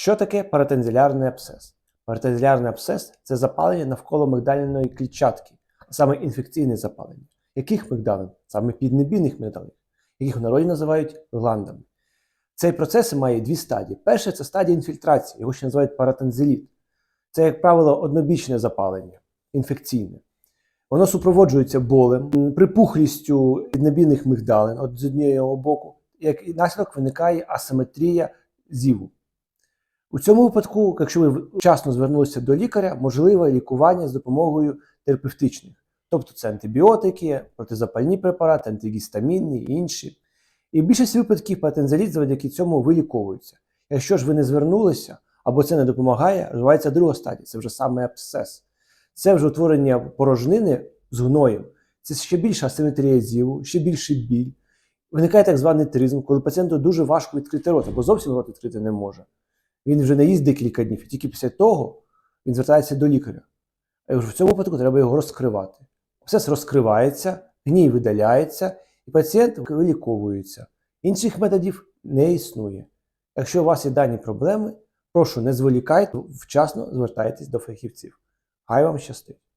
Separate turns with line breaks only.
Що таке паратензилярний абсцес? Паратензилярний абсцес це запалення навколо мигдальної клітчатки, а саме інфекційне запалення. Яких мигдалин? Саме піднебійних мигдалин, яких в народі називають гландами. Цей процес має дві стадії. Перша це стадія інфільтрації, його ще називають паратензиліт. Це, як правило, однобічне запалення, інфекційне. Воно супроводжується болем, припухлістю піднебійних мигдалин от з однієї боку, як і наслідок виникає асиметрія зіву. У цьому випадку, якщо ви вчасно звернулися до лікаря, можливе лікування з допомогою терапевтичних. Тобто це антибіотики, протизапальні препарати, антигістамінні і інші. І в більшості випадків патензаліт завдяки цьому виліковується. Якщо ж ви не звернулися або це не допомагає, розвивається друга стадія, це вже саме абсцес. Це вже утворення порожнини з гноєм. Це ще більша асиметрія зіву, ще більший біль. Виникає так званий тризм, коли пацієнту дуже важко відкрити рот, або зовсім рот відкрити не може. Він вже не їсть декілька днів, і тільки після того він звертається до лікаря. А в цьому випадку треба його розкривати. Все розкривається, гній видаляється, і пацієнт виліковується. Інших методів не існує. Якщо у вас є дані проблеми, прошу не зволікайте, вчасно звертайтесь до фахівців. Хай вам щастить!